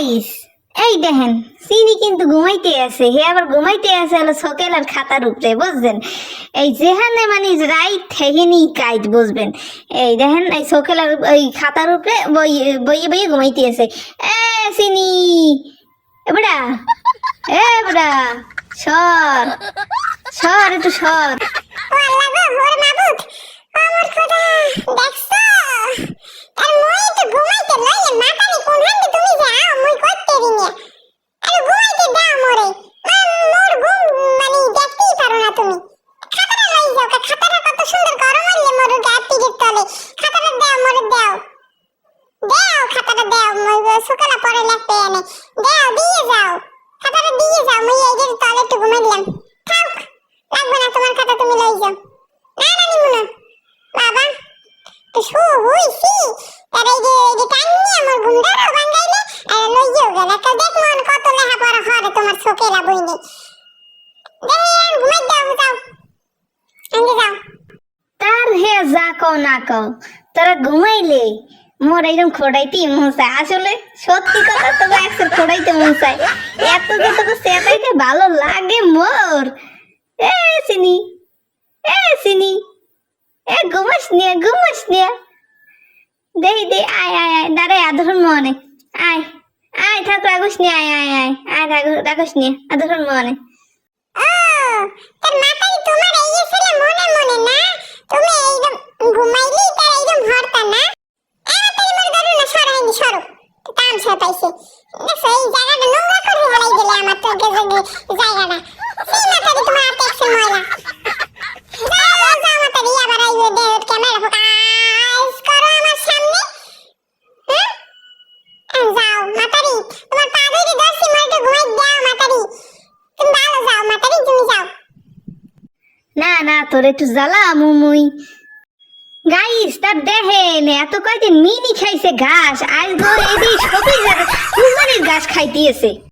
Guys এই দেখেন, চিনি কিন্তু ঘুমাইতে আছে। হে আবার ঘুমাইতে আছে হলো সকেল আর খাতার উপরে, বুঝছেন? এই যেখানে মানে রাইট হেগেনি কাইট, বুঝবেন? এই দেখেন, এই সকেল আর ওই খাতার উপরে বইয়ে বইয়ে ঘুমাইতে আছে। এ, চিনি! এবড়া এবড়া সর! সর, একটু সর ও আল্লাহ গো ওর মাবুদ আমার খোদা দেখছ আর মই তো ঘুমাইতে লইলে মাথানি কোন হান্ডে তুমি যাও মই করতে রিনে আরে ঘুমাইতে দাও মোরে মা- মোর ঘুম মানে দেখতেই পারো না তুমি খাতাটা লই যাও কা খাতাটা কত সুন্দর গরম হইলে মোর গায়ে পিঠের তলে খাতাটা দাও মোরে দাও দাও খাতাটা সকালে পরে লিখতে এনে দাও, দিয়ে যাও। খাতাটা দিয়ে যাও, মই এই যে তলে ঘুমাই দিলাম। থাক, লাগবে না, তোমার খাতা তুমি লই যাও। না না নিমু বাবা, তো শু হইছি তার এই যে এই যে টাইনি আমার গুন্ডারও বাঙ্গাইলে আর লই যাও গেলে। তো দেখ মন, কত লেহা পড়া হরে তোমার চোখেরা বইনে দেখ ঘুমাই দাও, যাও। আঙ্গে যাও। তার হে যা কও না কও, তোরা ঘুমাইলে? মোর এইরকম খোড়াইতেই মন চায়। আসলে সত্যি কথা তোকে একসের খোড়াইতে মন চায়। এত যে তোকে সেটাইতে ভালো লাগে মোর। এ চিনি এ চিনি এ, ঘুমাস নিয়ে ঘুমাস নিয়ে দেই দে আয় আয় আয় দাঁড়ায় আধরন মনে। আয় আয়, ঠাকুর আগুস নিয়ে আয় আয় আয় আয়, ঠাকুর রাগুস নিয়ে আধরন মনে। ও, তোর মাথায় তোমার এই মনে মনে না? সে পাইছে এই জায়গাটা নোংরা করে হালাই দিলে আমার তো জায়গাটা সেই হাতে ময়লা। হ্যাঁ? মাতারি তোমার মাতারি তুমি যাও। না না, তোর একটু জ্বালা, মুমুই। গাইস তার দেখেন, এত কয়দিন মিনি খাইছে ঘাস আজ ধর এই সবই কুরবানির ঘাস খাইতেছে।